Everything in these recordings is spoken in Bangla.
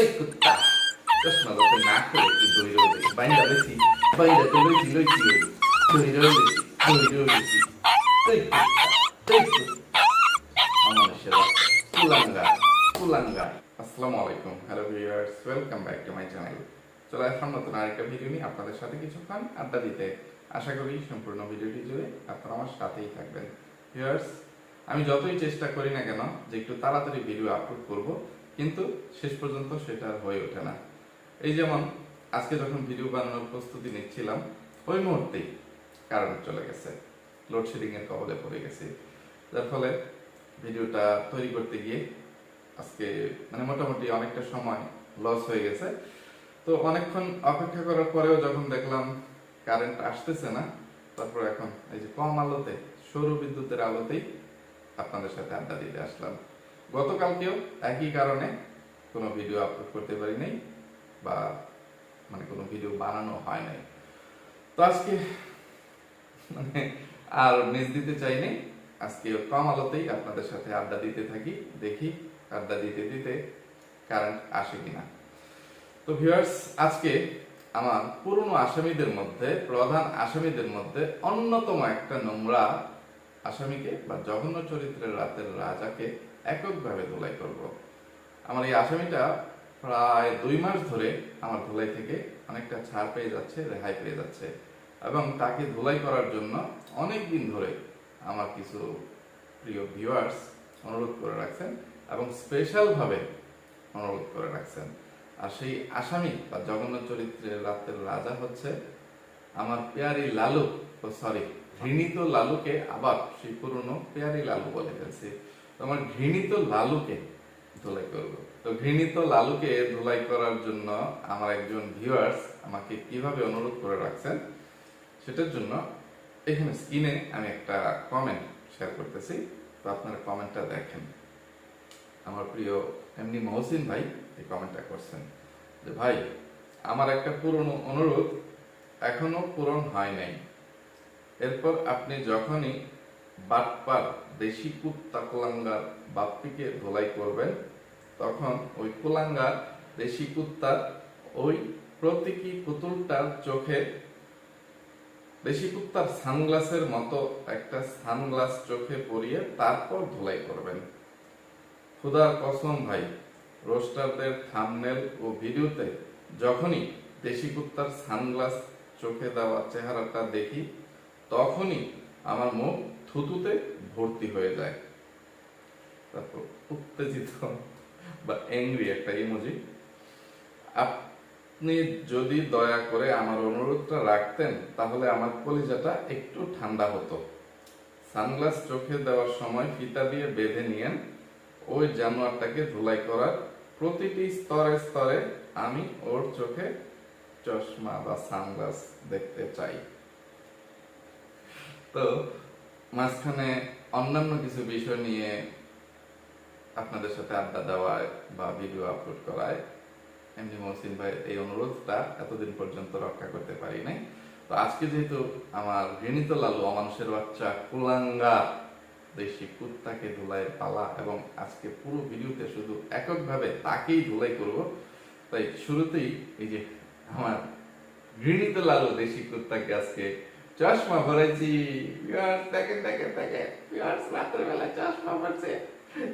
এই কুত্তা। চশমা যাতে না করে তুই দৌড়ে উঠেছি বাইন্দা বেশি বাইন্দা তো লইছি লইছি দৌড়ে উঠেছি দৌড়ে উঠেছি এই কুত্তা এই কুত্তা। অমানুষের বাচ্চা কুলাঙ্গা কুলাঙ্গা। আসসালামু আলাইকুম। Hello viewers welcome back to my channel চলে আসলাম নতুন আরেকটা ভিডিও নিয়ে আপনাদের সাথে কিছুক্ষণ আড্ডা দিতে আশা করি সম্পূর্ণ ভিডিওটি জুড়ে আপনারা আমার সাথেই থাকবেন। ভিউয়ার্স আমি যতই চেষ্টা করি না কেন যে একটু তাড়াতাড়ি ভিডিও আপলোড করব কিন্তু শেষ পর্যন্ত সেটা হয়ে ওঠে না। এই যেমন আজকে যখন ভিডিও বানানোর প্রস্তুতি নিচ্ছিলাম, ওই মুহূর্তেই কারেন্ট চলে গেছে। লোডশেডিং এর কবলে পড়ে গেছি। যার ফলে ভিডিওটা তৈরি করতে গিয়ে আজকে মানে মোটামুটি অনেকটা সময় লস হয়ে গেছে। তো অনেকক্ষণ অপেক্ষা করার পরেও যখন দেখলাম কারেন্ট আসতেছে না, তারপর এখন এই যে কম আলোতে সৌর বিদ্যুতের আলোতেই আপনাদের সাথে আড্ডা দিতে আসলাম। গতকালকেও একই কারণে কোনো ভিডিও আপলোড করতে পারি নাই বা মানে কোনো ভিডিও বানানো হয় নাই। তো আজকে মানে আর মিস দিতে চাইনি আজকে কম আলোতেই আপনাদের সাথে আড্ডা দিতে থাকি, দেখি আড্ডা দিতে দিতে কারেন্ট আসে কিনা। তো ভিউয়ার্স আজকে আমার পুরনো আসামিদের মধ্যে, প্রধান আসামিদের মধ্যে অন্যতম একটা নোংরা আসামিকে বা জঘন্য চরিত্রের রাতের রাজাকে এককভাবে ধুলাই করব। আমার এই আসামিটা প্রায় দুই মাস ধরে আমার ধুলাই থেকে অনেকটা ছাড় পেয়ে যাচ্ছে, রেহাই পেয়ে যাচ্ছে এবং তাকে ধুলাই করার জন্য অনেক দিন ধরে আমার কিছু প্রিয় ভিউয়ার্স অনুরোধ করে রাখছেন এবং স্পেশালভাবে অনুরোধ করে রাখছেন। আর সেই আসামি বা জগন্নাথ চরিত্রের রাতের রাজা হচ্ছে আমার পেয়ারি লালু, ও সরি ঘৃণিত লালুকে আবার সেই পুরনো পেয়ারি লালু বলে ফেলছি। আমার ঘৃণিত লালুকে ধুলাই করব। তো ঘৃণিত লালুকে ধুলাই করার জন্য আমার একজন ভিউয়ার্স আমাকে কীভাবে অনুরোধ করে রাখছেন, সেটার জন্য এখানে স্ক্রিনে আমি একটা কমেন্ট শেয়ার করতেছি। তো আপনারা কমেন্টটা দেখেন। আমার প্রিয় এমনি মহসিন ভাই এই কমেন্টটা করছেন যে, ভাই, আমার একটা পুরনো অনুরোধ এখনও পূরণ হয় নাই। এরপর আপনি যখনই বাটপার কুত্তা কুলাঙ্গার বাপ্পিকে ধোলাই করবেন, তখন ওই কুলাঙ্গার দেশি কুত্তার ওই প্রতীকী পুতুলটার চোখে, দেশি কুত্তার সানগ্লাসের মতো একটা সানগ্লাস চোখে পরিয়ে তারপর ধোলাই করবেন। খুদার কসম ভাই, রোস্টারদের থামনেল ও ভিডিওতে যখনই দেশি কুত্তার সানগ্লাস চোখে দেওয়া চেহারাটা দেখি, তখনই আমার মুখ থুতুতে ভর্তি হয়ে যায়। তারপর উত্তেজিত বা অ্যাংরি একটা ইমোজি আপনি যদি দয়া করে আমার অনুরোধটা রাখতেন, তাহলে আমার কলিজাটা একটু ঠান্ডা হতো। সানগ্লাস চোখে দেওয়ার সময় ফিতা দিয়ে বেঁধে নিয়েন। ওই জানোয়ারটাকে ধুলাই করার প্রতিটি স্তরে স্তরে আমি ওর চোখে চশমা বা সানগ্লাস দেখতে চাই। তো মাঝখানে অন্যান্য কিছু বিষয় নিয়ে আপনাদের সাথে আড্ডা দেওয়ায় বা ভিডিও আপলোড করায় এমনি মহসিন ভাই, এই অনুরোধটা এতদিন পর্যন্ত রক্ষা করতে পারি নাই। তো আজকে যেহেতু আমার ঘৃণিত লালু, অমানুষের বাচ্চা, কুলাঙ্গা, দেশি কুত্তাকে ধুলাই পালা এবং আজকে পুরো ভিডিওতে শুধু এককভাবে তাকেই ধুলাই করব, তাই শুরুতেই এই যে আমার ঘৃণিত লালু, দেশি কুত্তাকে আজকে চশমা ভিউয়ার্স দেখেন দেখেন দেখেন। বেলা চশমা ভরছে।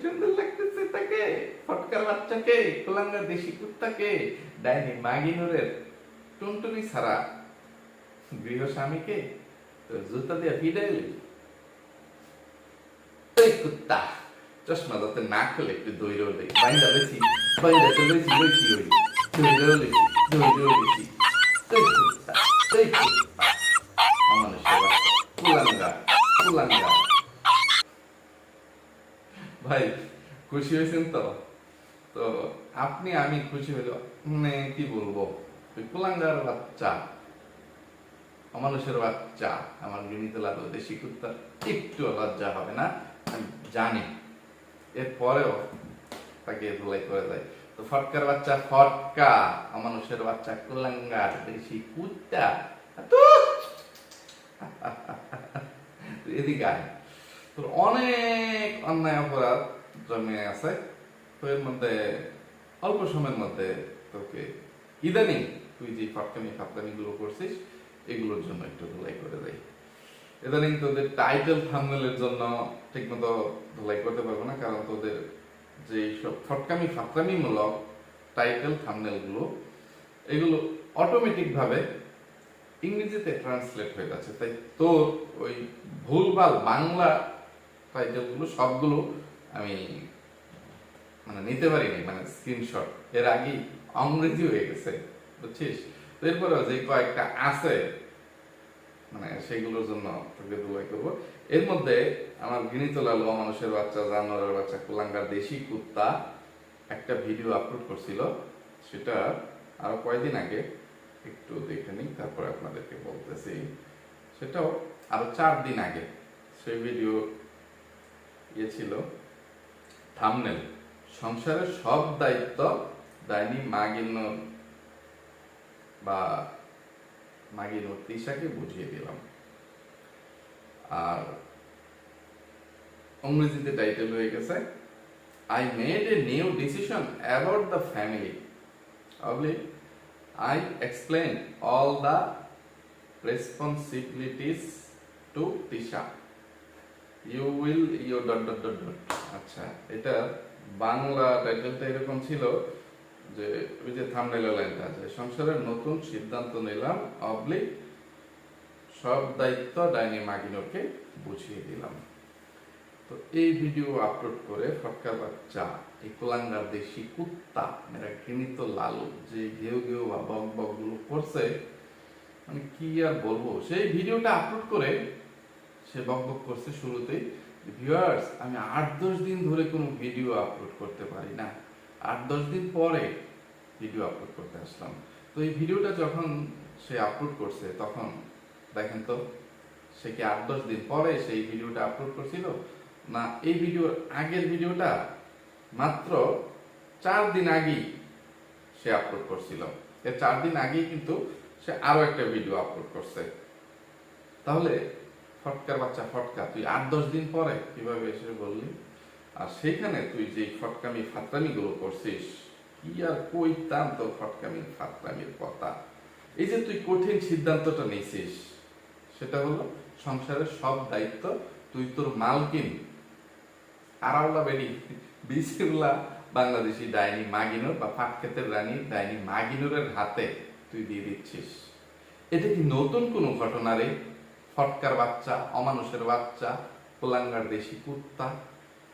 সুন্দর লাগতেছে তাকে। ফটকার বাচ্চাকে, কুলাঙ্গা দেশি কুত্তাকে। ডাইনি মাগিনুরের টুনটুনি ছাড়া। গৃহ স্বামীকে তো জুতা দিয়ে ফিডাইলি এই কুত্তা, চশমা যাতে না খুলে, একটু দৌড়ে ওঠে। বাইন্দা বেশি, বাইন্দা তো লইছি লইছি ওই লইছি দৌড়ে লইছি এই কুত্তা এই কুত্তা। ভাই, খুশি হয়েছেন তো? তো আপনি, আমি খুশি মানে কি বলব? বাচ্চা বাচ্চা, আমার লাগল দেশি কুত্তার একটু লজ্জা হবে না, আমি জানি। এরপরেও তাকে ধুলাই করে দেয়। তো ফটকার বাচ্চা, ফটকা, অমানুষের বাচ্চা, কুলাঙ্গার দেশি কুত্তা। তো এদিকে আয়। তোর অনেক অন্যায় অপরাধ জমে আছে। তো এর মধ্যে, অল্প সময়ের মধ্যে তোকে ইদানিং তুই যে ফটকামি ফাটকামি গুলো করছিস, এগুলোর জন্য একটু ধুলাই করে দেয় ইদানিং তোদের টাইটেল থামনেলের জন্য ঠিকমতো ধুলাই করতে পারব না, কারণ তোদের যে সব ফটকামি ফাটকামি মূলক টাইটেল থামনেলগুলো, এগুলো অটোমেটিক ভাবে ইংরেজিতে ট্রান্সলেট হয়ে যাচ্ছে তাই তোর ওই ভুলভাল বাংলা টাইটেলগুলো সবগুলো আমি মানে নিতে পারিনি মানে স্ক্রিনশট এর আগেই অংরেজি হয়ে গেছে, বুঝছিস? এরপরে যে কয়েকটা আছে মানে সেগুলোর জন্য তোকে দুলাই করব। এর মধ্যে আমার গিনিত লালু মানুষের বাচ্চা, জানোয়ারের বাচ্চা, কুলাঙ্গার দেশি কুত্তা একটা ভিডিও আপলোড করছিল। সেটা আরও কয়েকদিন আগে একটু দেখে নিই, তারপরে আপনাদেরকে বলতেছি। সেটাও আরও চার দিন আগে সেই ভিডিও ইয়ে ছিল থামনেল সংসারের সব দায়িত্ব ডাইনি মাগিনোর বা মাগিনোর তৃষাকে বুঝিয়ে দিলাম। আর ইংরেজিতে টাইটেল হয়ে গেছে I made a new decision about the family অবলি I explain all the responsibilities to Trisha you will you dot dot dot dot আচ্ছা এটা বাংলা টাইটেলটা এরকম ছিল যে, ওই যে থামনেল লাইনটা আছে, সংসারের নতুন সিদ্ধান্ত নিলাম অবলিক সব দায়িত্ব ডাইনি মাগিনোকে বুঝিয়ে দিলাম। তো এই ভিডিও আপলোড করে ফটকা বাচ্চা এই কোলাঙ্গার দেশি কুত্তা মেরা ঘৃণিত লালু, যে ঘেউ ঘেউ বা বক বকগুলো করছে মানে কি আর বলব? সেই ভিডিওটা আপলোড করে সে বক বক করছে শুরুতেই। ভিউয়ার্স আমি আট দশ দিন ধরে কোনো ভিডিও আপলোড করতে পারি না। আট দশ দিন পরে ভিডিও আপলোড করতে আসলাম। তো এই ভিডিওটা যখন সে আপলোড করছে, তখন দেখেন তো, সে কি আট দশ দিন পরে সেই ভিডিওটা আপলোড করছিল? না, এই ভিডিওর আগের ভিডিওটা মাত্র চার দিন আগেই সে আপলোড করছিল। এর চার দিন আগেই কিন্তু সে আরও একটা ভিডিও আপলোড করছে। তাহলে ফটকার বাচ্চা ফটকা, তুই আট দশ দিন পরে কীভাবে এসে বললি? আর সেইখানে তুই যে ফটকামি ফাতরামি গুলো করছিস, কি আর কইতাম তো ফটকামি ফাতরামির কথা? এই যে তুই কঠিন সিদ্ধান্তটা নিছিস সেটা হলো সংসারের সব দায়িত্ব তুই তোর মালকিন আরাউলা বেডি বিসিরুল্লাহ বাংলাদেশি ডাইনি মাগিনুর বা পাটক্ষেতের রানী ডাইনি মাগিনুরের হাতে তুই দিয়ে দিচ্ছিস। এটা কি নতুন কোনো ঘটনা রে? ফটকার বাচ্চা, অমানুষের বাচ্চা, কোলাঙ্গার দেশি কুত্তা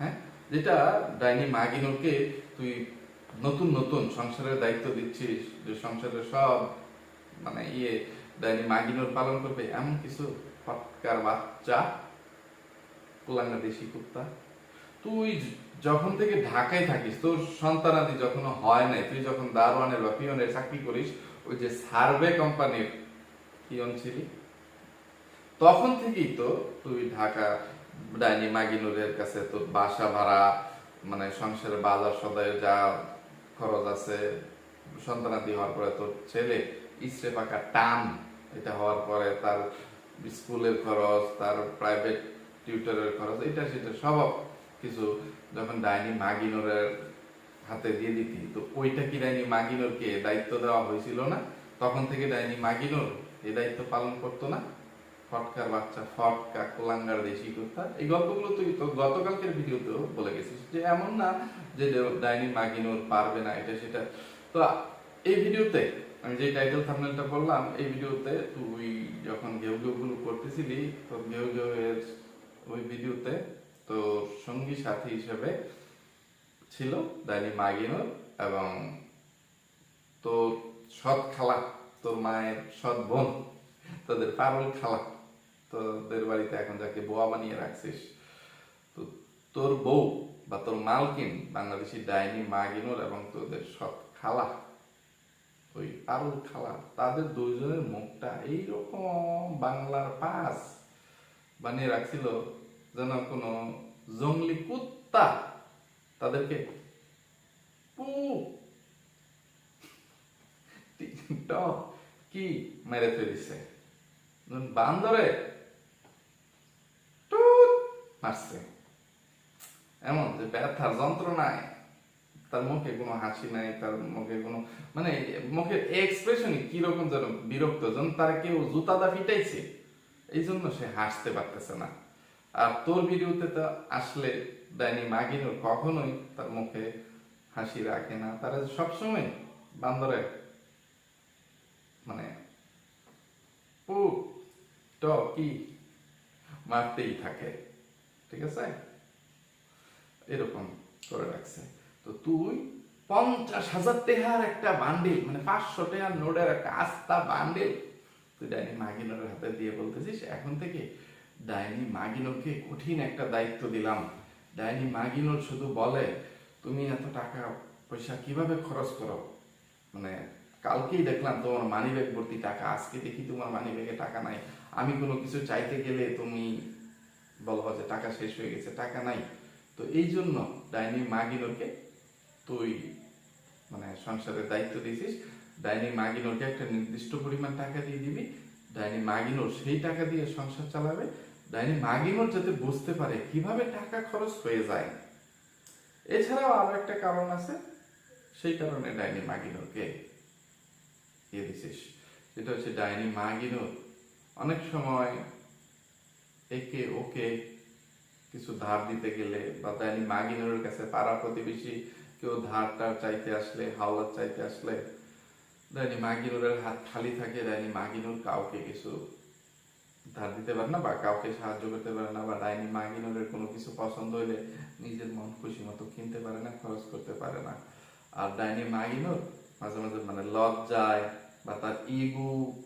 হ্যাঁ? যেটা ডাইনি মাগিনুরকে তুই নতুন নতুন সংসারের দায়িত্ব দিচ্ছিস, যে সংসারের সব মানে ইয়ে ডাইনি মাগিনুর পালন করবে, এমন কিছু ফটকার বাচ্চা কোলাঙ্গা দেশি কুত্তা। তুই যখন থেকে ঢাকায় থাকিস, তোর সন্তানাদি যখন হয় নাই, তুই যখন দারোয়ানের বা পিয়নের চাকরি করিস, ওই যে সার্ভে কোম্পানির পিয়ন ছিলি? তখন থেকেই তো তুই ঢাকা ডাইনি মাগিনুরের কাছে তোর বাসা ভাড়া মানে সংসারের বাজার সদায় যা খরচ আছে, সন্তানাদি হওয়ার পরে তোর ছেলে ইসরে পাকা টান, এটা হওয়ার পরে তার স্কুলের খরচ, তার প্রাইভেট টিউটরের খরচ, এটা সেটা সব কিছু যখন ডাইনি মাগিনোরের হাতে দিয়ে দিতি, তো ওইটা কি ডাইনি মাগিনোরকে দায়িত্ব দেওয়া হয়েছিল না? তখন থেকে ডাইনি মাগিনোর এই দায়িত্ব পালন করতো না? ফটকার বাচ্চা, ফটকা, কোলাঙ্গার দেশি কুত্তা, এই গল্পগুলো তুই তো গতকালকের ভিডিওতেও বলে গেছিস যে এমন না যে ডাইনি মাগিনোর পারবে না এটা সেটা। তো এই ভিডিওতে, আমি যে টাইটেল থাম্বনেলটা বললাম, এই ভিডিওতে তুই যখন ঘেউ ঘেউ গুলো করতেছিলি, তো ঘেউ ঘেউ এর ওই ভিডিওতে তো সঙ্গী সাথী হিসেবে ছিল ডাইনি মাগিনোর এবং তোর সৎ খালা, তোর মায়ের সৎ বোন, তোদের পারুল খালা, তোদের বাড়িতে এখন যাকে বোয়া বানিয়ে রাখছিস, তো তোর বউ বা তোর মালকিন বাংলাদেশি ডাইনি মাগিনুর এবং তোদের সৎ খালা, ওই পারুল খালা, তাদের দুইজনের মুখটা এইরকম বাংলার পাস বানিয়ে রাখছিল যেন কোনো জঙ্গলি কুত্তা তাদেরকে পু কি মেরে ফেলিছে? বান্দরে মারছে। এমন যে ব্যথার যন্ত্রণায় তার মুখে কোনো হাসি নাই, তার মুখে কোনো মানে মুখের এক্সপ্রেশনই কীরকম যেন বিরক্ত, যেন তার কেউ জুতাদা ফিটাইছে। এই জন্য সে হাসতে পারতেছে না। আর তোর ভিডিওতে তো আসলে ডাইনি মাগিনুর কখনোই তার মুখে হাসি রাখে না। তারা সবসময় বান্দরে মানে ও কি? মারতেই থাকে। ঠিক আছে? এরকম করে রাখছে। তো তুই পঞ্চাশ হাজার টেহার একটা বান্ডিল মানে পাঁচশো টেহার নোটের একটা আস্তা বান্ডিল তুই ডাইনি মাগিনোর হাতে দিয়ে বলতেছিস, এখন থেকে ডাইনি মাগিনোকে কঠিন একটা দায়িত্ব দিলাম। ডাইনি মাগিনোর শুধু বলে, তুমি এত টাকা, পয়সা কীভাবে খরচ করো? মানে কালকেই দেখলাম তোমার মানি ব্যাগ ভর্তি টাকা, আজকে দেখি তোমার মানি ব্যাগে টাকা নাই। আমি কোনো কিছু চাইতে গেলে তুমি বলব যে টাকা শেষ হয়ে গেছে, টাকা নাই। তো এই জন্য ডাইনি মাগিনোকে তুই মানে সংসারের দায়িত্ব দিয়েছিস। ডাইনি মাগিনোকে একটা নির্দিষ্ট পরিমাণ টাকা দিয়ে দিবি। ডাইনি মাগিনোর সেই টাকা দিয়ে সংসার চালাবে। ডাইনি মাগিনোর যাতে বুঝতে পারে কীভাবে টাকা খরচ হয়ে যায়। এছাড়াও আরও একটা কারণ আছে, সেই কারণে ডাইনি মাগিনোরকে দিয়ে দিছিস সেটা হচ্ছে ডাইনি মাগিনোর অনেক সময় একে ওকে কিছু ধার দিতে গেলে বা ডাইনি মাগিনোর কাছে পাড়া প্রতিবেশী কেউ ধার টার চাইতে আসলে, হাওলাত চাইতে আসলে, ডাইনি মাগিনুরের হাত খালি থাকে, ডাইনি মাগিনুর কাউকে কিছু ধার দিতে পারে না বা কাউকে সাহায্য করতে পারে না বা ডাইনি মাগিনুরের কোনো কিছু পছন্দ হইলে নিজের মন খুশি মতো কিনতে পারে না, খরচ করতে পারে না। আর ডাইনি মাগিনুর মাঝে মাঝে মানে লজ্জায় বা তার ইগু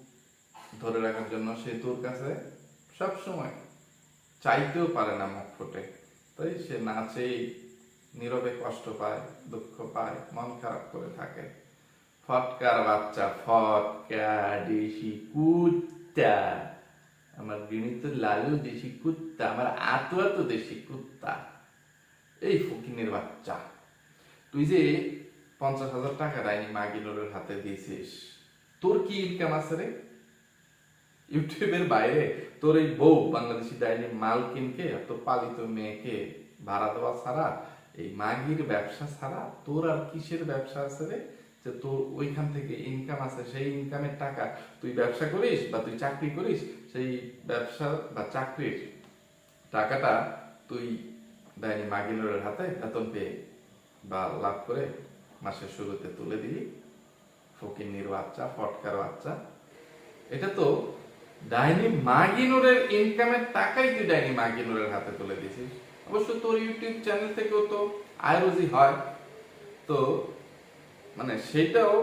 ধরে রাখার জন্য সে তোর কাছে সব সময় চাইতেও পারে না মুখ ফুটে। তাই সে নাচেই নীরবে কষ্ট পায়, দুঃখ পায়, মন খারাপ করে থাকে। ফটকার বাচ্চা, ফটকা, দেশি কুত্তা। আমার গৃহীত লালু দেশি কুত্তা, আমার আতো আতো দেশি কুত্তা। এই ফকিনের বাচ্চা। তুই যে পঞ্চাশ হাজার টাকা ডাইনি মাগিনোরের হাতে দিয়েছিস, তোর কি ইনকাম আছে রে? ইউটিউবের বাইরে তোর এই বউ বাংলাদেশি ডাইনি মালকিনকে তোর পালিত মেয়েকে ভাড়া দেওয়া ছাড়া, এই মাগির ব্যবসা ছাড়া তোর আর কিসের ব্যবসা আছে রে? যে তোর ওইখান থেকে ইনকাম আছে, সেই ইনকামের টাকা তুই ব্যবসা করিস বা তুই চাকরি করিস সেই ব্যবসা বা চাকরির টাকাটা তুই ডাইনি মাগিনোরের হাতে, বেতন পেয়ে বা লাভ করে মাসের শুরুতে তুলে দিলি। ফকিন্নির বাচ্চা, ফটকার বাচ্চা। এটা তো ডাইনি মাগিনুরের ইনকামের টাকাই তুই ডাইনি মাগিনুরের হাতে তুলে দিছিস অবশ্য তোর ইউটিউব চ্যানেল থেকেও তো আয় রুজি হয়। তো মানে সেটাও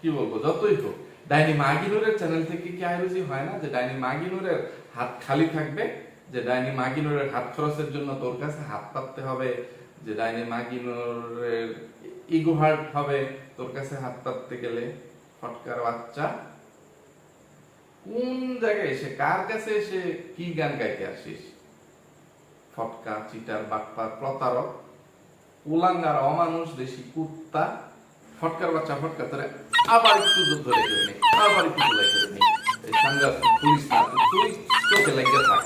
কি বলব, যতই হোক ডাইনি মাগিনুরের চ্যানেল থেকে কি আয় রুজি হয় না? যে ডাইনি মাগিনুরের হাত খালি থাকবে, যে ডাইনি মাগিনুরের হাত খরচের জন্য তোর কাছে হাত পাততে হবে, যে ডাইনি মাগিনুরের ইগো হার্ট হবে, তোর কাছে হাত পাততে গেলে ফটকার বাচ্চা। কোন জায়গায় এসে, কার কাছে এসে কি গান গাইতে আসিস? ফটকা, চিটার, বাটপার, প্রতারক, উলাঙ্গার, অমানুষ, দেশি কুত্তা, ফটকার বাচ্চা, ফটকা ধরে আবার একটু ধরে করে নে, আবার একটু ধরে করে নে। সানগ্লাস পুলিশ না তুই চোখে লেগে থাক।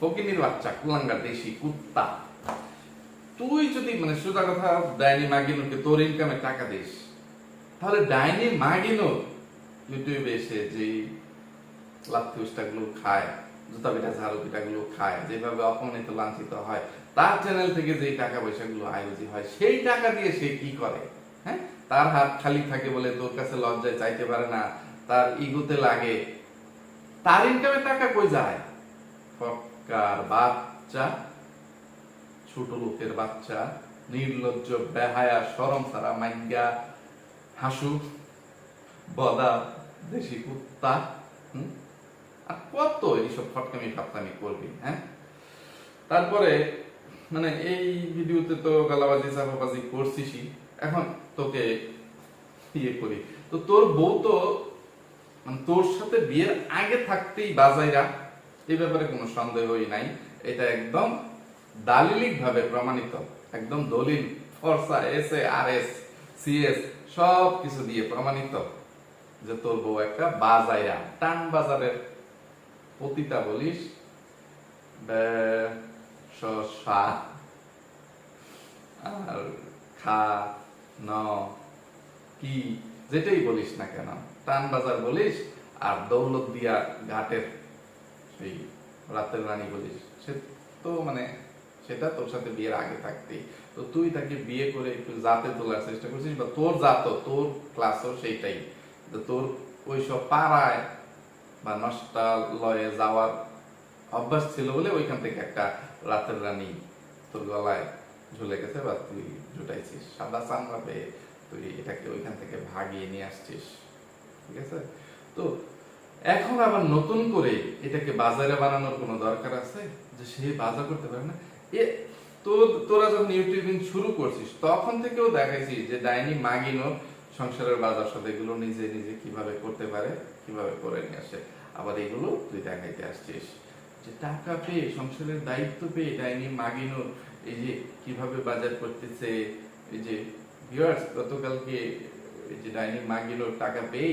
ফকিনির বাচ্চা, কুলাঙ্গার দেশি কুত্তা। তুই যদি মানে সোজা কথা ডাইনি মাগিনুকে তোর ইনকামে টাকা দিস, তাহলে ডাইনি মাগিনুর ইউটিউবে এসে যে লাথি গুলো খায় জুতা পিঠা ঝাড়ু পিঠা গুলো খায়, যেভাবে অপমানিত, লাঞ্ছিত হয়, তার চ্যানেল থেকে যে টাকা পয়সা গুলো আয়োজিত হয়, সেই টাকা দিয়ে সে কি করে? হ্যাঁ? তার হাত খালি থাকে বলে তোর কাছে লজ্জায় চাইতে পারে না, তার ইগুতে লাগে। তার ইনকামে টাকা কই যায়? ফক্কার বাচ্চা, ছোট লোকের বাচ্চা, নির্লজ্জ, বেহায়া, সরম সারা মাইঙ্গা, হাসু, বদা, দেশি কুত্তা? আর কত এইসব ফটকামি ফাটকামি করবি হ্যাঁ? তারপরে মানে এই ভিডিওতে তো গালাবাজি, চাপাবাজি করছিসই। এখন তোকে ইয়ে করি। তো তোর বউ তো মানে তোর সাথে বিয়ের আগে থাকতেই বাজাইরা, এই ব্যাপারে কোনো সন্দেহই নাই। এটা একদম দালিলিক ভাবে প্রমাণিত। একদম দলিল, ফরসা S A R S CS সব কিছু দিয়ে প্রমাণিত যে তোর বউ একটা বাজাইরা। টান বাজারের পতিতা বলিস? আর খা ন, কি, যেটাই বলিস না কেন, টান বাজার বলিস আর দৌলত দিয়া ঘাটের সেই রাতের রানী বলিস, সে তো মানে সেটা তোর সাথে বিয়ের আগে থাকতেই। তো তুই তাকে বিয়ে করে একটু জাতে তোলার চেষ্টা করছিস বা তোর জাত, তোর ক্লাসও সেইটাই। তোর ওইসব পাড়ায় বা নষ্টালয়ে যাওয়ার অভ্যাস ছিল বলে ওইখান থেকে একটা রাতের রানী তোর গলায় ঝুলে গেছে বা তুই জুটাইছিস, সাদা চামড়া পেয়ে তুই এটাকে ওইখান থেকে ভাগিয়ে নিয়ে আসছিস, ঠিক আছে? তো এখন আবার নতুন করে এটাকে বাজারে বানানোর কোনো দরকার আছে? যে সে বাজার করতে পারে না? এ, তোর, তোরা যখন ইউটিউবিং শুরু করছিস, তখন থেকেও দেখাইছিস যে ডাইনি মাগিনো সংসারের বাজার সাথে এগুলো নিজে নিজে কীভাবে করতে পারে, কীভাবে করে নিয়ে আসে। আবার এগুলো তুই দেখাইতে আসছিস। যে টাকা পেয়ে, সংসারের দায়িত্ব পেয়ে ডাইনি মাগিনো এই যে কীভাবে বাজার করতেছে, এই যে ভিউয়ার্স গতকালকে এই যে ডাইনি মাগিলো টাকা পেয়ে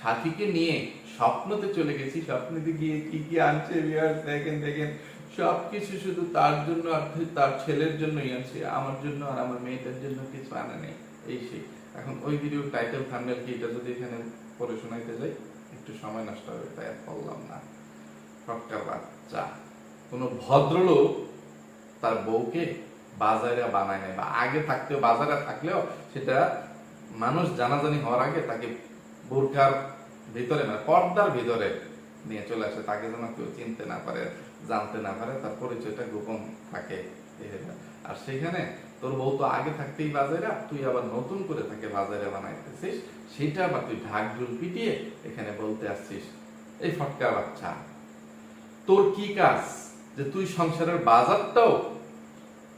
সাথীকে নিয়ে স্বপ্নতে চলে গেছি। স্বপ্নতে গিয়ে কি কি আনছে ভিউয়ার্স দেখেন দেখেন। সবকিছু শুধু তার জন্য আর তার ছেলের জন্যই আনছে। আমার জন্য আর আমার মেয়েটার জন্য কিছু আনা নেই। এই সেই এখন ওই ভিডিও টাইটেল থাম্বনেল কি এটা যদি এখানে পড়ে শোনাইতে যাই, একটু সময় নষ্ট হবে, তাই আর বললাম না। ফটকার বাচ্চা। কোনো ভদ্রলোক তার বউকে বাজারে বানায় নাই বা আগে থাকতেও, বাজারে থাকলেও সেটা মানুষ জানাজানি হওয়ার আগে তাকে বোরকার ভিতরে মানে পর্দার ভিতরে নিয়ে চলে আসে। তাকে যেন কেউ চিনতে না পারে, জানতে না পারে, তার পরিচয়টা গোপন থাকে আর সেখানে তোর বউ তো আগে থাকতেই বাজারে তুই আবার নতুন করে তাকে বাজারে বানাইতেছিস, সেটা আবার তুই ঢাক ঢুল পিটিয়ে এখানে বলতে আসছিস, এই ফটকা বাচ্চা, তোর কি কাজ? যে তুই সংসারের বাজারটাও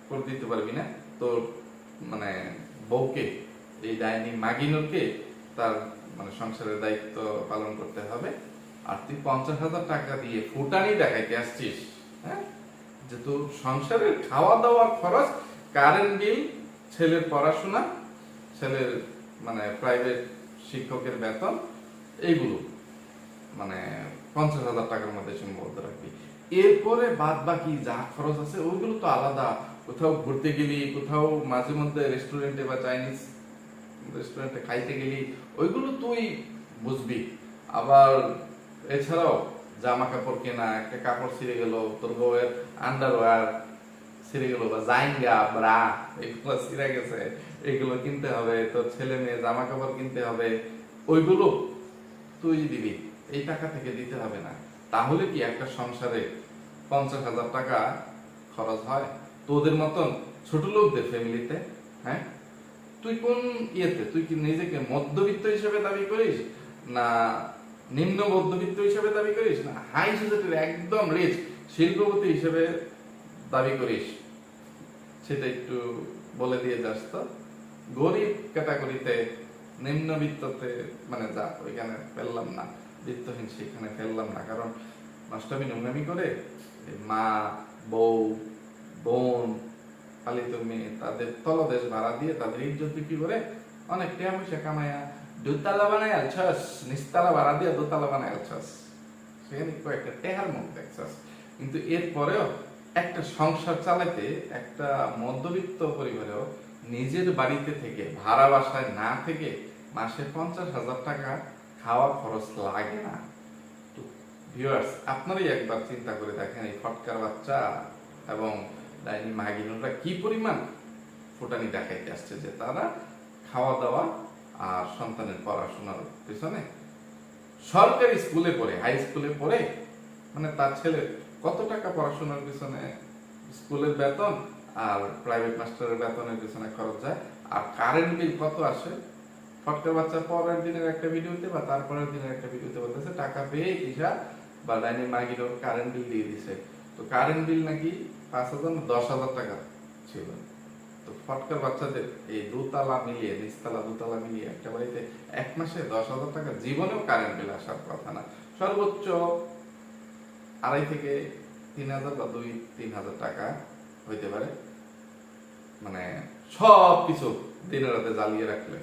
করে দিতে পারবি না? তোর মানে বউকে, এই ডাইনি মাগিনুরকে তার মানে সংসারের দায়িত্ব পালন করতে হবে। আর তুই পঞ্চাশ হাজার টাকা দিয়ে ফুটানি দেখাইতে আসছিস হ্যাঁ? যে তোর সংসারের খাওয়া দাওয়ার খরচ কারেন্ট বিল ছেলের পড়াশোনা, ছেলের মানে প্রাইভেট শিক্ষকের বেতন, এইগুলো মানে পঞ্চাশ হাজার টাকার মধ্যে সীমাবদ্ধ রাখবি। এরপরে বাদ বাকি যা খরচ আছে ওইগুলো তো আলাদা। কোথাও ঘুরতে গেলি, কোথাও মাঝে মধ্যে রেস্টুরেন্টে বা চাইনিজ রেস্টুরেন্টে খাইতে গেলি, ওইগুলো তুই বুঝবি। আবার এছাড়াও জামা কাপড় কেনা, একটা কাপড় ছিঁড়ে গেল, তোর বউয়ের আন্ডারওয়্যার ছিঁড়ে গেল, বা জাইঙ্গা, ব্রা, এগুলো ছিঁড়ে গেছে, এগুলো কিনতে হবে, তোর ছেলে মেয়ে জামা কাপড় কিনতে হবে, ওইগুলো তুই দিবি। এই টাকা থেকে দিতে হবে না। তাহলে কি একটা সংসারে পঞ্চাশ হাজার টাকা খরচ হয় তোদের মতন ছোট লোকদের ফ্যামিলিতে হ্যাঁ? তুই কোন ইয়েতে? তুই কি নিজেকে মধ্যবিত্ত হিসেবে দাবি করিস? না নিম্ন মধ্যবিত্ত হিসেবে দাবি করিস? না হাই সোসাইটির একদম রিচ শিল্পপতি হিসেবে দাবি করিস? সেটা একটু বলে দিয়ে যাস তো। গরিব ক্যাটাগরিতে নিম্নবিত্ততে মানে যা, ওইখানে ফেললাম না। বিত্তহীন সেখানে ফেললাম না। কারণ নষ্টমী নোংরামি করে মা, বউ, বোন, পালিত মেয়ে, তাদের তলদেশ ভাড়া দিয়ে তাদের ইজ্জত বিক্রি করে অনেক টাকা পয়সা কামায়া, দুতলা বানায় আলছস নিস্তালা ভাড়া দিয়ে দোতলা বানায় আলছস। সেখানে কয়েকটা টেহার মুখ দেখছস। কিন্তু এরপরেও একটা সংসার চালাতে একটা মধ্যবিত্ত পরিবারেও নিজের বাড়িতে থেকে, ভাড়া বাসায় না থেকে মাসে পঞ্চাশ হাজার টাকা খাওয়া খরচ লাগে না। ভিউয়ার্স আপনারাই একবার চিন্তা করে দেখেন এই ফটকার বাচ্চা এবং ডাইনি মাগিনুরা কি পরিমাণ ফুটানি দেখাইতে আসছে যে তারা খাওয়া দাওয়া আর সন্তানের পড়াশোনার পিছনে সরকারি স্কুলে পড়ে, হাই স্কুলে পড়ে মানে তার ছেলে কত টাকা পড়াশোনার পিছনে স্কুলের বেতন আর প্রাইভেট মাস্টারের বেতনের পিছনে খরচ যায় আর কারেন্ট বিল কত আসে? ফটকার বাচ্চা পরের দিনের একটা ভিডিওতে বা তারপরের দিনের একটা ভিডিওতে বলতেছে, টাকা পেয়ে কিসা বা ডাইনি মাগিরও কারেন্ট বিল দিয়ে দিছে। তো কারেন্ট বিল নাকি পাঁচ হাজার দশ হাজার টাকা ছিল। তো ফটকার বাচ্চাদের এই দুতলা মিলিয়ে, নিচতলা, দুতলা মিলিয়ে একটা বাড়িতে এক মাসে দশ হাজার টাকা জীবনেও কারেন্ট বিল আসার কথা না। সর্বোচ্চ আড়াই থেকে তিন হাজার বা দুই, তিন হাজার টাকা হইতে পারে। মানে সব কিছু দিনে রাতে জ্বালিয়ে রাখলে।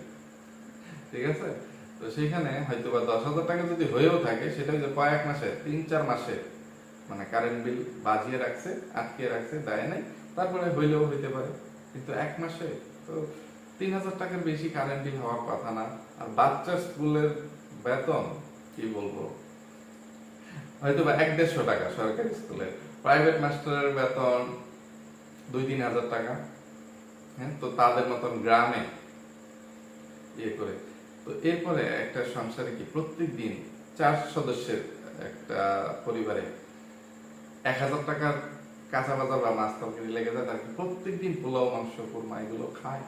ঠিক আছে? তো সেখানে হয়তো বা দশ হাজার টাকা যদি হয়েও থাকে, সেটা হচ্ছে কয়েক মাসে, তিন চার মাসে মানে কারেন্ট বিল বাজিয়ে রাখছে আটকে রাখছে, দেয় নাই, তারপরে হইলেও হইতে পারে। কিন্তু এক মাসে তো তিন হাজার টাকার বেশি কারেন্ট বিল হওয়ার কথা না। আর বাচ্চার স্কুলের বেতন, কি বলব? হয়তো বা এক দেড়শো টাকা সরকারি স্কুলে। প্রাইভেট মাস্টারের বেতন দুই, তিন হাজার টাকা। হ্যাঁ তো তাদের মতন গ্রামে ইয়ে করে। তো এরপরে একটা সংসারে কি প্রত্যেক দিন চার সদস্যের একটা পরিবারে এক হাজার টাকার কাঁচা বাজার বা মাছ তরকারি লেগে যায়, তার প্রত্যেক দিন পোলাও, মাংস, কোরমা এগুলো খায়?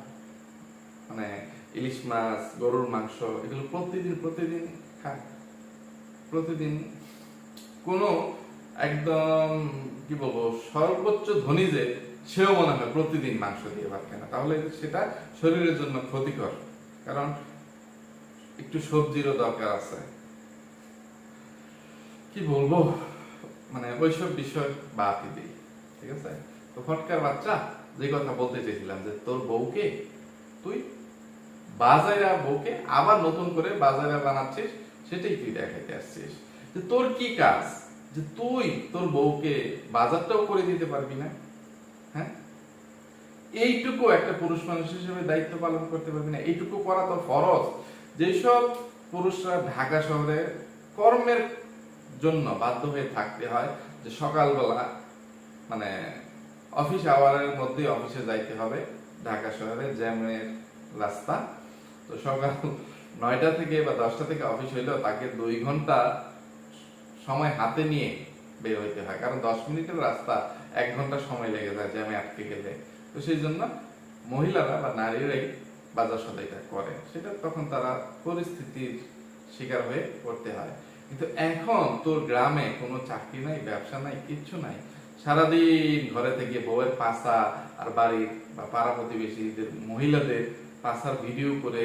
মানে ইলিশ মাছ, গরুর মাংস এগুলো প্রতিদিন প্রতিদিন খায়। প্রতিদিন কোনো একদম, কি বলব, সর্বোচ্চ ধনী যে, সেও মনে হয় প্রতিদিন মাংস দিয়ে ভাত খায় না। তাহলে সেটা শরীরের জন্য ক্ষতিকর। কারণ একটু সবজিরও দরকার আছে। কি বলব? মানে ওইসব বিষয় বাদই দিই, ঠিক আছে? তো ফটকার বাচ্চা, যে কথা বলতে চেয়েছিলাম যে তোর বউকে তুই বাজাইরা বউকে আবার নতুন করে বাজাইরা বানাচ্ছিস, সেটাই তুই দেখাইতে আসছিস। যে তোর কি কাজ? যে তুই তোর বউকে বাজারটাও করে দিতে পারবি না হ্যাঁ? এইটুকু একটা পুরুষ মানুষ হিসেবে দায়িত্ব পালন করতে পারবি না, এইটুকু করা তো ফরজ। যেসব পুরুষরা ঢাকা শহরে কর্মের জন্য বাধ্য হয়ে থাকতে হয়, যে সকালবেলা মানে অফিস আওয়ারের মধ্যে অফিসে যাইতে হবে ঢাকা শহরে, জ্যামের রাস্তা। তো সকাল নয়টা থেকে বা দশটা থেকে অফিস হইলেও তাকে দুই ঘণ্টা সময় হাতে নিয়ে বের হইতে হয়। কারণ দশ মিনিটের রাস্তা, এক ঘণ্টা সময় লেগে যায় জ্যামে আটকে গেলে। তো সেই জন্য মহিলারা বা নারীরাই বাজার সদাইটা করে, সেটা তখন তারা পরিস্থিতির শিকার হয়ে করতে হয়। কিন্তু এখন তোর গ্রামে কোনো চাকরি নাই, ব্যবসা নাই, কিচ্ছু নাই। সারাদিন ঘরে থেকে বউয়ের পাশা আর বাড়ির বা পাড়া প্রতিবেশীদের মহিলাদের পাশার ভিডিও করে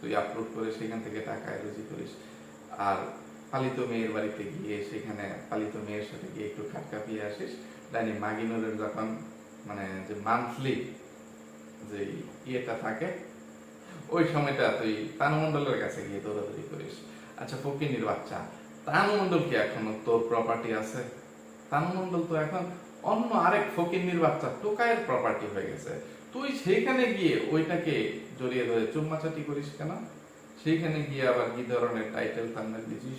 তুই আপলোড করে সেখান থেকে টাকা রুজি করিস। আর পালিত মেয়ের বাড়িতে গিয়ে সেখানে পালিত মেয়ের সাথে গিয়ে একটু খাট কাপিয়ে আসিস। ডাইনি মাগিনুরের যখন মানে যে মান্থলি যে ইয়েটা থাকে ওই সময়টা তুই তানুমণ্ডলের কাছে গিয়ে দৌড়াদৌড়ি করিস। আচ্ছা ফকিনির বাচ্চা, তানুমণ্ডল কি এখনও তোর প্রপার্টি আছে? তানুমণ্ডল তো এখন অন্য আরেক ফকিন্নির বাচ্চা টোকায়ের প্রপার্টি হয়ে গেছে। তুই সেইখানে গিয়ে ওইটাকে জড়িয়ে ধরে চুম্মাচাটি করিস কেন? সেইখানে গিয়ে আবার কি ধরনের টাইটেল থাম্বনেল দিছিস?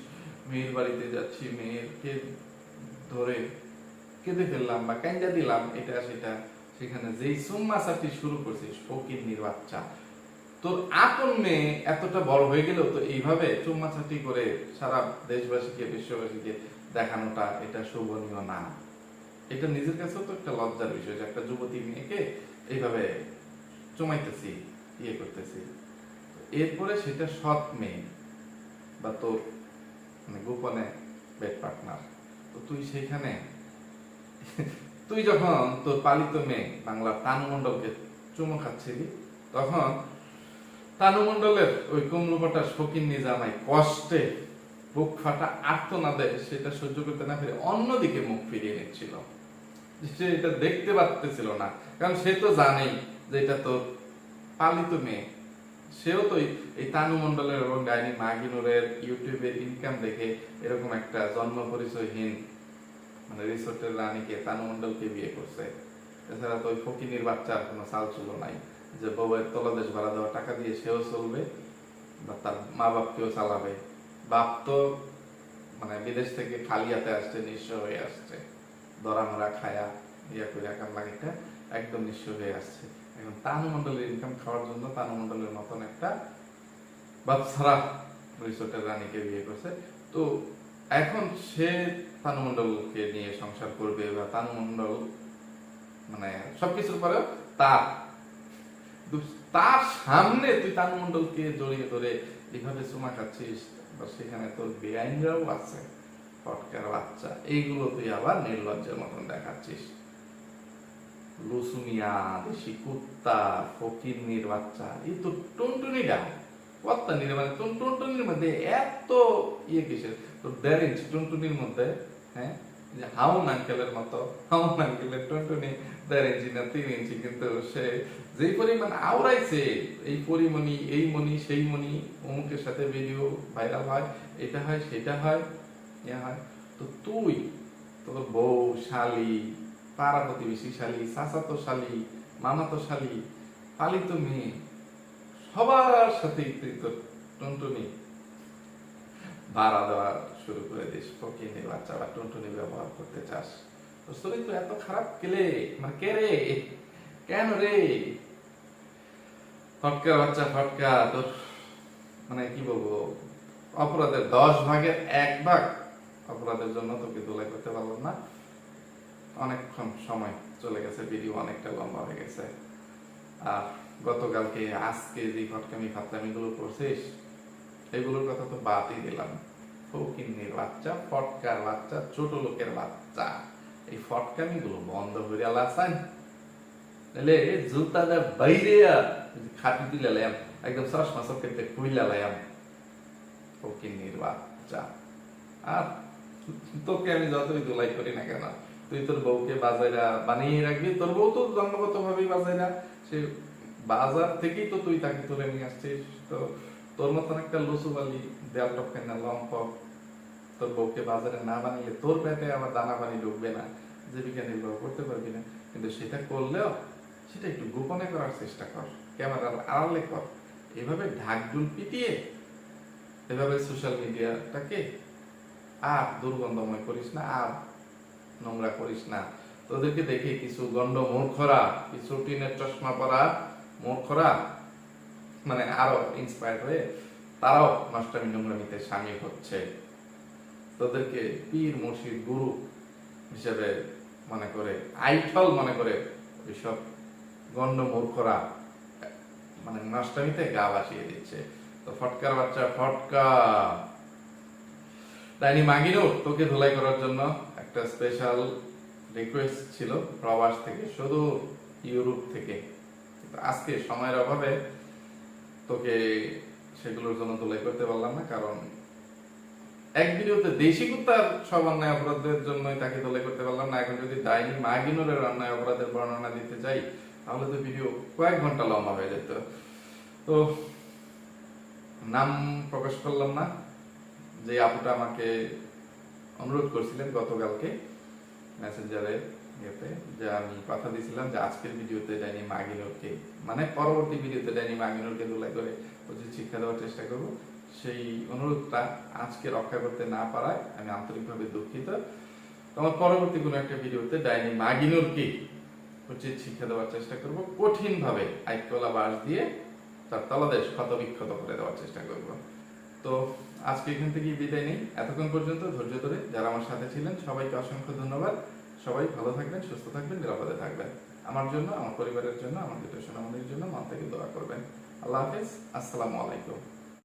মেয়ের বাড়িতে যাচ্ছি মেয়েরকে ধরে কেঁদে ফেললাম বা কাঞ্জা দিলাম, এটা সেটা। সেখানে যেই চুম্মাচাটি শুরু করছিস, ফকিন্নির বাচ্চা। তোর আপন মেয়ে এতটা বড় হয়ে গেলেও তো এইভাবে চুম্মাচাটি করে সারা দেশবাসীকে, বিশ্ববাসীকে দেখানোটা এটা শোভনীয় না। এটা নিজের কাছেও তো একটা লজ্জার বিষয় যে একটা যুবতী মেয়েকে এইভাবে চুমাইতেছি ইয়ে করতেছি। এরপরে সেটা সৎ মেয়ে বা তোর মানে গোপনে বেড পার্টনার তো তুই সেইখানে তুই যখন তোর পালিত মেয়ে বাংলা তানুমণ্ডলকে চুমো খাচ্ছিলি, তখন তানুমণ্ডলের ওই কমলুপাটা শকিন নিজামাই কষ্টে বুক ফাটা আর্তনাদে সেটা সহ্য করতে না পেরে অন্যদিকে মুখ ফিরিয়ে নিচ্ছিল। সে এটা দেখতে পারতেছিল না, কারণ সে তো জানেই যে এটা তো পালিত মেয়ে। সেও তো এই- তানু মণ্ডলের এবং ডাইনি মাগিনুরের ইউটিউবের ইনকাম দেখে এরকম একটা জন্ম পরিচয়হীন মানে রিসোর্টের রানীকে তানু মণ্ডলকে বিয়ে করছে। এছাড়া তো ওই ফকিনির বাচ্চার কোনো চাল ছিল নাই। যে বউয়ের তলাদেশ ভাড়া দেওয়া টাকা দিয়ে সেও চলবে বা তার মা বাপকেও চালাবে। বাপ তো মানে বিদেশ থেকে খালি হাতে আসছে, নিঃস্ব হয়ে আসছে। দরামরা খায়া, ইয়া করে একার লাগিটা একদম নিঃস্ব হয়ে আসছে। এখন তানু মন্ডলের ইনকাম খাওয়ার জন্য তানু মন্ডলের মতন একটা বাচ্চারা রিসোর্টের রানীকে বিয়ে করছে। তো এখন সে তানু মন্ডলকে নিয়ে সংসার করবে বা তানু মন্ডল মানে সবকিছুর পরেও তার তার সামনে তুই তানু মন্ডলকে জড়িয়ে ধরে এইভাবে চুমা খাচ্ছিস সেখানে তোর বেআইনরাও আছে, ফটকার বাচ্চা, এইগুলো তুই আবার নির্লজ্জের মতন দেখাচ্ছিস। লুসুমিয়া দেশি কুত্তা এই তো টুনটুনি ডাল মানে টুন টুনটুনির মধ্যে এত ইয়ে কিসের? তো দেড় ইঞ্চি টুনটুনির মধ্যে হ্যাঁ? যে হাউন আঙ্কেলের মতো হাউন আঙ্কেলের টুনটুনি দেড় ইঞ্চি না তিন ইঞ্চি কিন্তু সে যেই পরিমাণ আওড়াইছে এই পরিমণি এই মণি সেই মণি অমুকের সাথে ভিডিও ভাইরাল হয় এটা হয় সেটা হয়। ইয়ে হয় তো তুই তোর বউ শালি পাড়া প্রতিবেশী শালি চাচাতো শালি মামা তো শালি পালিত মেয়ে সবার সাথেই তুই তোর টুনটুনি ভাড়া দেওয়া শুরু করে দিস। ফকিনের বাচ্চা বা টুনটুনি ব্যবহার করতে চাস। তোর শরীর তো এত খারাপ কেলে? মানে কে রে? কেন রে? ফটকা বাচ্চা, ফটকা। তোর মানে কি বলব? অপরাধের দশ ভাগের এক ভাগ অপরাধের জন্য তোকে দোলাই করতে পারলাম না। অনেকক্ষণ সময় চলে গেছে, ভিডিও অনেকটা লম্বা হয়ে গেছে। আর গতকালকে, আজকে যে ফটকামি ফাতলামি গুলো করছিস, এগুলোর কথা তো বাদই দিলাম। ফকিন্নির বাচ্চা, ফটকার বাচ্চা, ছোট লোকের বাচ্চা। এই ফটকামি গুলো বন্ধ করে আলাসান তাহলে জুতাটা বাইরে খাটি দিলে লাইম একদম চশমা চোখেতে খুইলা লাইম ফকিন্নির বাচ্চা। আর তোকে আমি যতই দোলাই করি না কেন, তুই তোর বউকে বাজাইরা বানিয়ে রাখবি, তোর বউ তো জন্মগত ভাবেই বাজাইরা। সে বাজার থেকেই তো তুই তাকে তুলে নিয়ে আসছিস। তো তোর মতন একটা লসু বালি দেয়াল টপকে না লম্প তোর বউকে বাজারে না বানাইলে তোর পেটে আবার দানা পানি ঢুকবে না। জীবিকা নির্বাহ করতে পারবি না। কিন্তু সেটা করলেও সেটা একটু গোপনে করার চেষ্টা কর। ক্যামেরার আড়ালে কর। এভাবে ঢাকঢুল পিটিয়ে এভাবে সোশ্যাল মিডিয়াটাকে আর দুর্গন্ধময় করিস না, আর নোংরা করিস না। তোদেরকে দেখে কিছু গন্ড মূর্খরা, কিছু টিনের চশমা পরা মূর্খরা মানে আরও ইন্সপায়ার হয়ে তারাও নষ্টামি নোংরামিতে সামিল হচ্ছে। তোদেরকে পীর মুর্শিদ গুরু হিসেবে মনে করে, আইঠল মনে করে ওইসব গন্ড মূর্খরা মানে নষ্টামিতে গা ভাসিয়ে দিচ্ছে। তো ফটকার বাচ্চা, ফটকা। ডাইনি মাগিনো তোকে ধুলাই করার জন্য একটা স্পেশাল রিকোয়েস্ট ছিল প্রবাস থেকে শুধু ইউরোপ থেকে। আজকে সময়ের অভাবে তোকে সেগুলোর জন্য ধুলাই করতে পারলাম না, কারণ এক ভিডিওতে দেশি কুত্তার সব অন্যায় অপরাধের জন্যই তাকে ধুলাই করতে পারলাম না। এখন যদি ডাইনি মাগিনোরের অন্যায় অপরাধের বর্ণনা দিতে চাই, তাহলে তো ভিডিও কয়েক ঘণ্টা লম্বা হয়ে যেত। তো নাম প্রকাশ করলাম না, যে আপুটা আমাকে অনুরোধ করছিলেন গতকালকে মেসেঞ্জারে ইয়েতে যে আমি কথা দিয়েছিলাম যে আজকের ভিডিওতে ডাইনি মাগিনুরকে মানে পরবর্তী ভিডিওতে ডাইনি মাগিনুরকে দোলাই করে উচিত শিক্ষা দেওয়ার চেষ্টা করব। সেই অনুরোধটা আজকে রক্ষা করতে না পারায় আমি আন্তরিকভাবে দুঃখিত। তোমার পরবর্তী কোনো একটা ভিডিওতে ডাইনি মাগিনুরকে উচিত শিক্ষা দেওয়ার চেষ্টা করব, কঠিনভাবে আইকলা বাস দিয়ে তার তলাদেশ ক্ষত বিক্ষত করে দেওয়ার চেষ্টা করব। তো আজকে এখান থেকে বিদায় নেই। এতক্ষণ পর্যন্ত ধৈর্য ধরে যারা আমার সাথে ছিলেন, সবাইকে অসংখ্য ধন্যবাদ। সবাই ভালো থাকবেন, সুস্থ থাকবেন, নিরাপদে থাকবেন। আমার জন্য, আমার পরিবারের জন্য, আমার দুটো সোনামণির জন্য মন থেকে দোয়া করবেন। আল্লাহ হাফিজ। আসসালামু আলাইকুম।